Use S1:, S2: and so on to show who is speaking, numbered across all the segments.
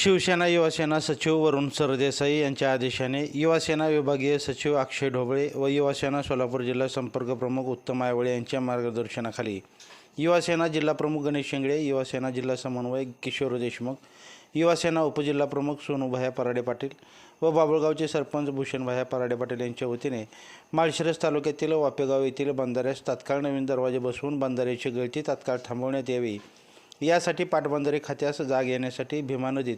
S1: शिवसेना युवासेना सचिव वरुण सरदेसाई यांच्या आदेशाने युवासेना विभागीय सचिव अक्षय ढोबळे व युवासेना सोलापूर जिल्हा संपर्क प्रमुख उत्तम आयवळे यांच्या मार्गदर्शनाखाली युवासेना जिल्हा प्रमुख गणेश शेंगळे युवासेना जिल्हा समन्वयक किशोर देशमुख युवासेना उपजिल्हा प्रमुख सोनूभाया पराडे पाटील व बाबुळगावचे सरपंच भूषणभाया पराडे पाटील यांच्या वतीने माळशिरस तालुक्यातील वापेगाव येथील बंधाऱ्यास तात्काळ नवीन दरवाजे बसवून बंधाऱ्याची गळती तात्काळ थांबवण्यात यावी. यासाठी पाटबंधारे खात्यास जाग येण्यासाठी भीमा नदीत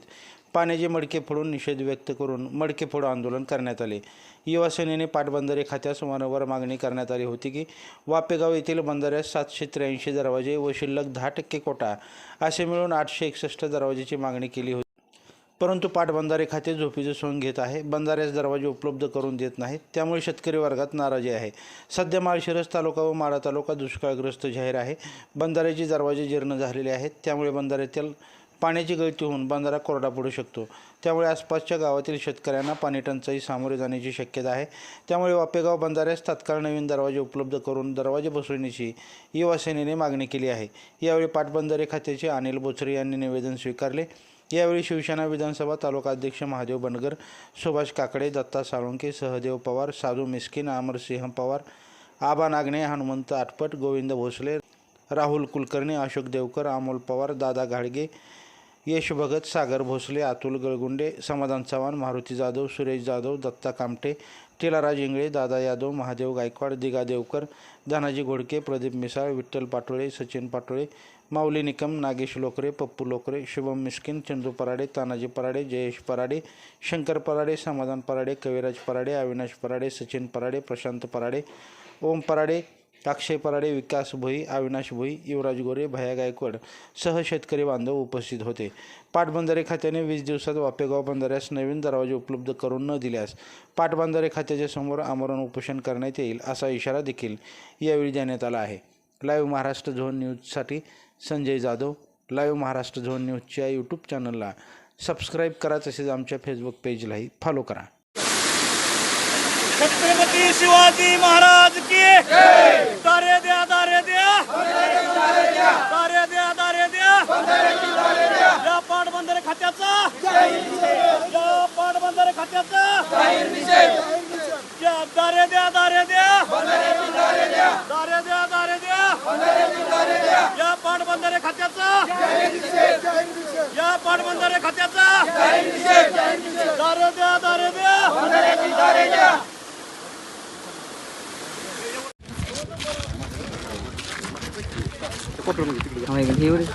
S1: पाण्याचे मडके फोडून निषेध व्यक्त करून मडके फोड आंदोलन करण्यात आले. युवासेनेने पाटबंधारे खात्यास वारंवार मागणी करण्यात आली होती की वापेगाव येथील बंधाऱ्यास सातशे त्र्याऐंशी दरवाजे व शिल्लक दहा टक्के कोटा असे मिळून आठशे एकसष्ट दरवाजेची मागणी केली होती. परंतु पाटबंधारे खाते झोपीचं सोंग घेत आहे. बंधाऱ्यास दरवाजे उपलब्ध करून देत नाहीत. त्यामुळे शेतकरी वर्गात नाराजी आहे. सध्या माळशिरस तालुका व माळा तालुका दुष्काळग्रस्त जाहीर आहे. बंधाऱ्याचे दरवाजे जीर्ण झालेले आहेत. त्यामुळे बंधाऱ्यातील पाण्याची गळती होऊन बंधारा कोरडा पडू शकतो. त्यामुळे आसपासच्या गावातील शेतकऱ्यांना पाणी टंचाई सामोरे जाण्याची शक्यता आहे. त्यामुळे वापेगाव बंधाऱ्यास तात्काळ नवीन दरवाजे उपलब्ध करून दरवाजे बसवण्याची युवासेनेने मागणी केली आहे. यावेळी पाटबंधारे खात्याचे अनिल बोचरे यांनी निवेदन स्वीकारले. यावेळी शिवसेना विधानसभा तालुका अध्यक्ष महादेव बनगर सुभाष काकडे दत्ता साळुंके सहदेव पवार साधू मिस्किन अमरसिंह पवार आबा नागणे हनुमंत आटपट गोविंद भोसले राहुल कुलकर्णी अशोक देवकर अमोल पवार दादा घाडगे यश भगत सागर भोसले अतुल गळगुंडे समाधान चव्हाण मारुती जाधव सुरेश जाधव दत्ता कामटे टिलाराज इंगळे दादा यादव महादेव गायकवाड दिगा देवकर धनाजी घोडके प्रदीप मिसाळ विठ्ठल पाटोळे सचिन पाटोळे माऊली निकम नागेश लोकरे पप्पू लोकरे Shubham Miskin Chandu parade Tanaji parade Jayesh parade Shankar parade समाधान पराडे कविराज parade Avinash parade Sachin parade Prashant parade ओम पराडे अक्षय पराडे विकास भोई अविनाश भोई युवराज गोरे भया गायकवाड सह शेतकरी बांधव उपस्थित होते. पाटबंधारे खात्याने वीस दिवसात वापेगाव बंधाऱ्यास नवीन दरवाजे उपलब्ध करून न दिल्यास पाटबंधारे खात्याच्या समोर आमरण उपोषण करण्यात येईल असा इशारा देखील यावेळी देण्यात आला आहे. लाईव्ह महाराष्ट्र झोन न्यूजसाठी संजय जाधव लाईव्ह महाराष्ट्र झोन न्यूजच्या यूट्यूब चॅनलला सबस्क्राईब करा तसेच आमच्या फेसबुक पेजलाही फॉलो करा.
S2: छत्रपती शिवाजी महाराज! की दारे द्या दारे द्या. दारे द्या दारे द्या. या पाटबंधारे खात्याचा. या पाटबंधारे खात्याचा. या दारे द्या दारे द्या. दारे द्या दारे द्या. या पाटबंधारे खात्याचा. या पाटबंधारे खात्याचा दारे द्या दारे द्या
S3: एवढे